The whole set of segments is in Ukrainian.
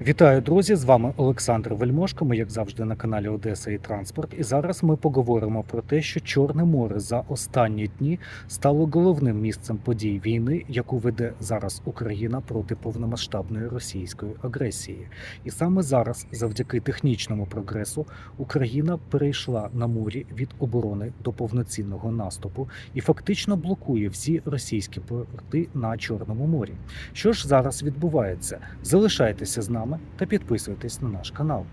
Вітаю, друзі! З вами Олександр Вельмошко. Ми, як завжди, на каналі Одеса і Транспорт. І зараз ми поговоримо про те, що Чорне море за останні дні стало головним місцем подій війни, яку веде зараз Україна проти повномасштабної російської агресії. І саме зараз, завдяки технічному прогресу, Україна перейшла на морі від оборони до повноцінного наступу і фактично блокує всі російські порти на Чорному морі. Що ж зараз відбувається? Залишайтеся з нами та підписуйтесь на наш канал.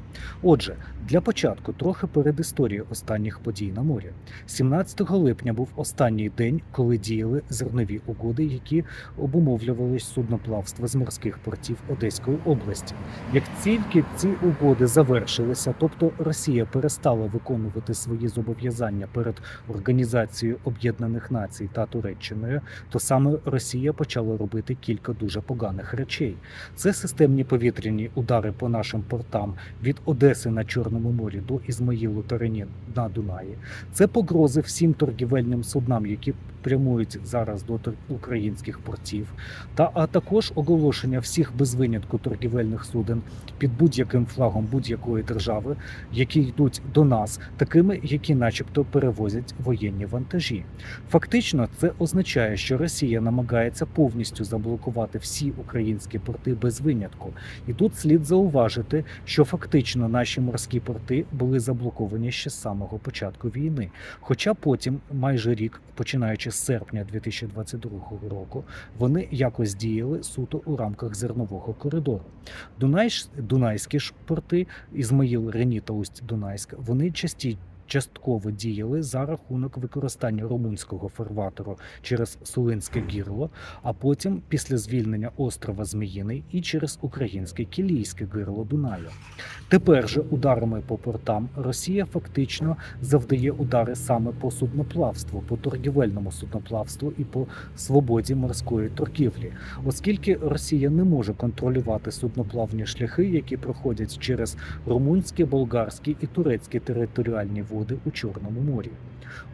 Отже, для початку трохи перед історією останніх подій на морі. 17 липня був останній день, коли діяли зернові угоди, які обумовлювали судноплавство з морських портів Одеської області. Як тільки ці угоди завершилися, тобто Росія перестала виконувати свої зобов'язання перед Організацією Об'єднаних Націй та Туреччиною, то саме Росія почала робити кілька дуже поганих речей. Це системні повітряні удари по нашим портам від Одеси на Чорному морі до Ізмаїлу Тарані на Дунаї. Це погрози всім торгівельним суднам, які прямують зараз до українських портів, та а також оголошення всіх без винятку торгівельних суден під будь-яким флагом будь-якої держави, які йдуть до нас, такими, які, начебто, перевозять воєнні вантажі. Фактично, це означає, що Росія намагається повністю заблокувати всі українські порти без винятку. І тут слід зауважити, що фактично наші морські порти були заблоковані ще з самого початку війни. Хоча потім, майже рік, починаючи з серпня 2022 року, вони якось діяли суто у рамках зернового коридору. Дунайські ж порти, Ізмаїл, Рені та Усть Дунайськ, вони часті. Частково діяли за рахунок використання румунського фарватеру через Сулинське гірло, а потім після звільнення острова Зміїний і через українське Кілійське гирло Дунаю. Тепер же ударами по портам Росія фактично завдає удари саме по судноплавству, по торгівельному судноплавству і по свободі морської торгівлі, оскільки Росія не може контролювати судноплавні шляхи, які проходять через румунські, болгарські і турецькі територіальні води у Чорному морі.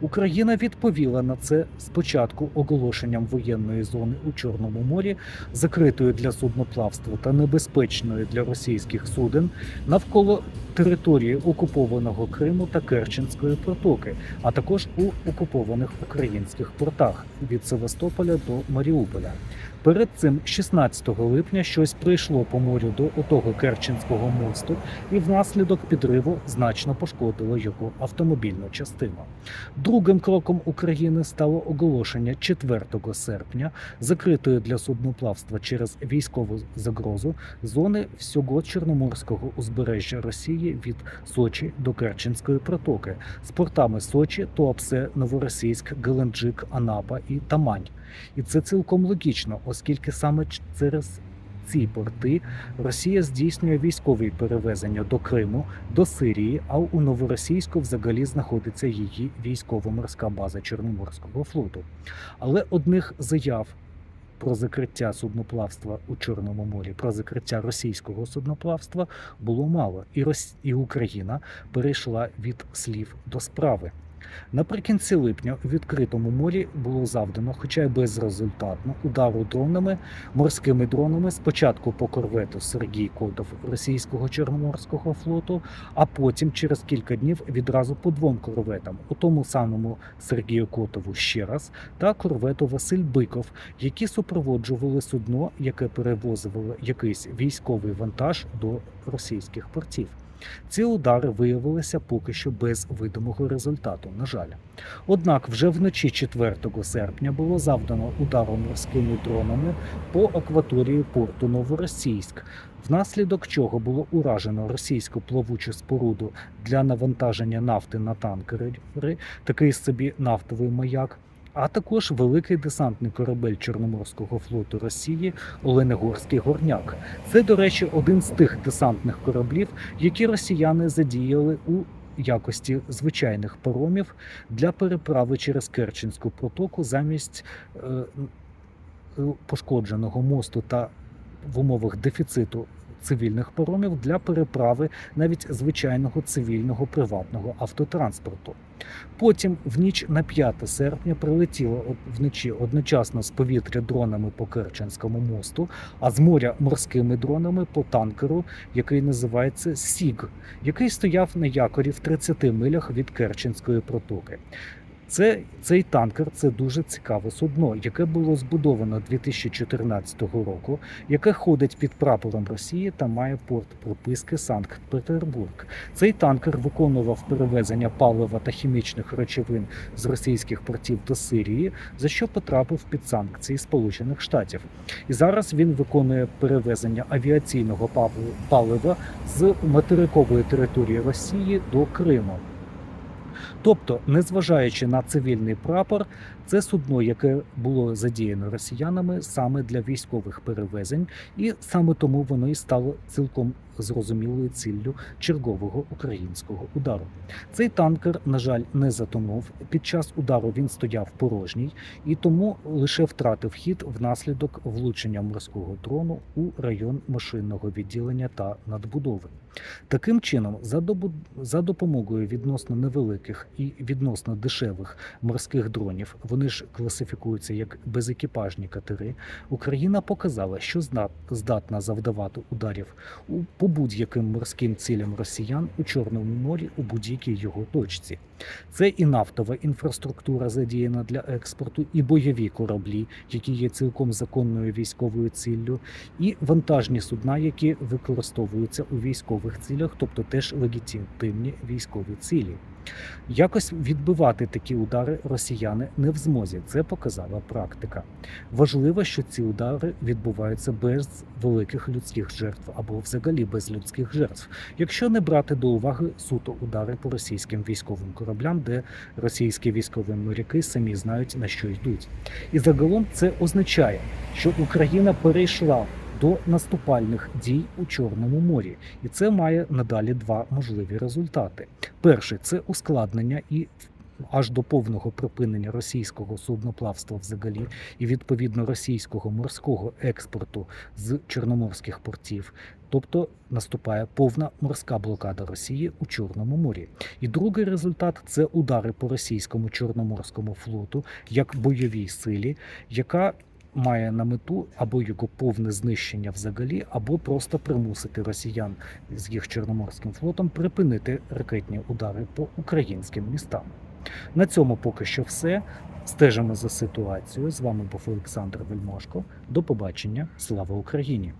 Україна відповіла на це спочатку оголошенням воєнної зони у Чорному морі, закритою для судноплавства та небезпечною для російських суден навколо території окупованого Криму та Керченської протоки, а також у окупованих українських портах від Севастополя до Маріуполя. Перед цим, 16 липня, щось прийшло по морю до отого Керченського мосту, і внаслідок підриву значно пошкодило його автомобільну частину. Другим кроком України стало оголошення 4 серпня закритої для судноплавства через військову загрозу зони всього Чорноморського узбережжя Росії від Сочі до Керченської протоки з портами Сочі, Туапсе, Новоросійськ, Геленджик, Анапа і Тамань. І це цілком логічно, оскільки саме через ці порти Росія здійснює військові перевезення до Криму, до Сирії, а у Новоросійську взагалі знаходиться її військово-морська база Чорноморського флоту. Але одних заяв про закриття судноплавства у Чорному морі, про закриття російського судноплавства було мало, і Рос... і Україна перейшла від слів до справи. Наприкінці липня у відкритому морі було завдано, хоча й безрезультатно, удару дронами, морськими дронами спочатку по корвету Сергій Котов російського Чорноморського флоту, а потім через кілька днів відразу по двом корветам, у тому самому Сергію Котову ще раз, та корвету Василь Биков, які супроводжували судно, яке перевозило якийсь військовий вантаж до російських портів. Ці удари виявилися поки що без видимого результату, на жаль. Однак вже вночі 4 серпня було завдано ударом морськими дронами по акваторії порту Новоросійськ, внаслідок чого було уражено російську плавучу споруду для навантаження нафти на танкери, такий собі нафтовий маяк. А також великий десантний корабель Чорноморського флоту Росії Оленегорський горняк. Це, до речі, один з тих десантних кораблів, які росіяни задіяли у якості звичайних паромів для переправи через Керченську протоку замість е, е, пошкодженого мосту та в умовах дефіциту цивільних паромів для переправи навіть звичайного цивільного приватного автотранспорту. Потім в ніч на 5 серпня прилетіло вночі одночасно з повітря дронами по Керченському мосту, а з моря морськими дронами по танкеру, який називається Сіг, який стояв на якорі в 30 милях від Керченської протоки. Це цей танкер це дуже цікаве судно, яке було збудовано 2014 року, яке ходить під прапором Росії та має порт прописки Санкт-Петербург. Цей танкер виконував перевезення палива та хімічних речовин з російських портів до Сирії, за що потрапив під санкції Сполучених Штатів. І зараз він виконує перевезення авіаційного палива з материкової території Росії до Криму. Тобто, незважаючи на цивільний прапор, це судно, яке було задіяно росіянами саме для військових перевезень, і саме тому воно і стало цілком зрозумілою ціллю чергового українського удару. Цей танкер, на жаль, не затонув. Під час удару він стояв порожній і тому лише втратив хід внаслідок влучення морського дрону у район машинного відділення та надбудови. Таким чином, за, добу... за допомогою відносно невеликих і відносно дешевих морських дронів, вони ж класифікуються як безекіпажні катери, Україна показала, що здатна завдавати ударів по будь-яким морським цілям росіян у Чорному морі у будь-якій його точці. Це і нафтова інфраструктура задіяна для експорту, і бойові кораблі, які є цілком законною військовою ціллю, і вантажні судна, які використовуються у військових цілях, тобто теж легітимні військові цілі. Якось відбивати такі удари росіяни не в змозі. Це показала практика. Важливо, що ці удари відбуваються без великих людських жертв або взагалі без людських жертв, якщо не брати до уваги суто удари по російським військовим кораблям, де російські військові моряки самі знають на що йдуть. І загалом це означає, що Україна перейшла до наступальних дій у Чорному морі, і це має надалі два можливі результати. Перший це ускладнення і аж до повного припинення російського судноплавства взагалі і відповідно російського морського експорту з чорноморських портів. Тобто наступає повна морська блокада Росії у Чорному морі. І другий результат це удари по російському чорноморському флоту як бойовій силі, яка має на мету або його повне знищення взагалі, або просто примусити росіян з їх чорноморським флотом припинити ракетні удари по українським містам. На цьому поки що все. Стежимо за ситуацією. З вами був Олександр Вельмошко. До побачення. Слава Україні!